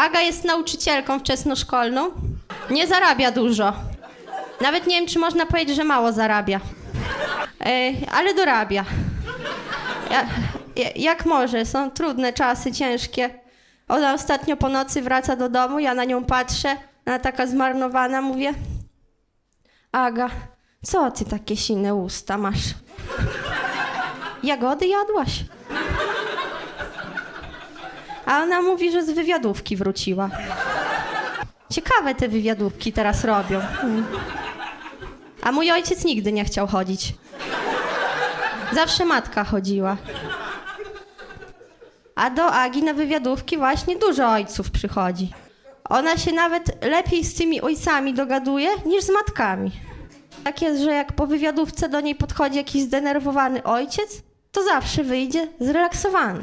Aga jest nauczycielką wczesnoszkolną. Nie zarabia dużo. Nawet nie wiem, czy można powiedzieć, że mało zarabia. E, ale dorabia. Ja, ja- jak może, są trudne czasy, ciężkie. Ona ostatnio po nocy wraca do domu, ja na nią patrzę, ona taka zmarnowana, mówię Aga, co ty takie sine usta masz? Jagody jadłaś? A ona mówi, że z wywiadówki wróciła. Ciekawe te wywiadówki teraz robią. Mm. A mój ojciec nigdy nie chciał chodzić. Zawsze matka chodziła. A do Agi na wywiadówki właśnie dużo ojców przychodzi. Ona się nawet lepiej z tymi ojcami dogaduje niż z matkami. Tak jest, że jak po wywiadówce do niej podchodzi jakiś zdenerwowany ojciec, to zawsze wyjdzie zrelaksowany.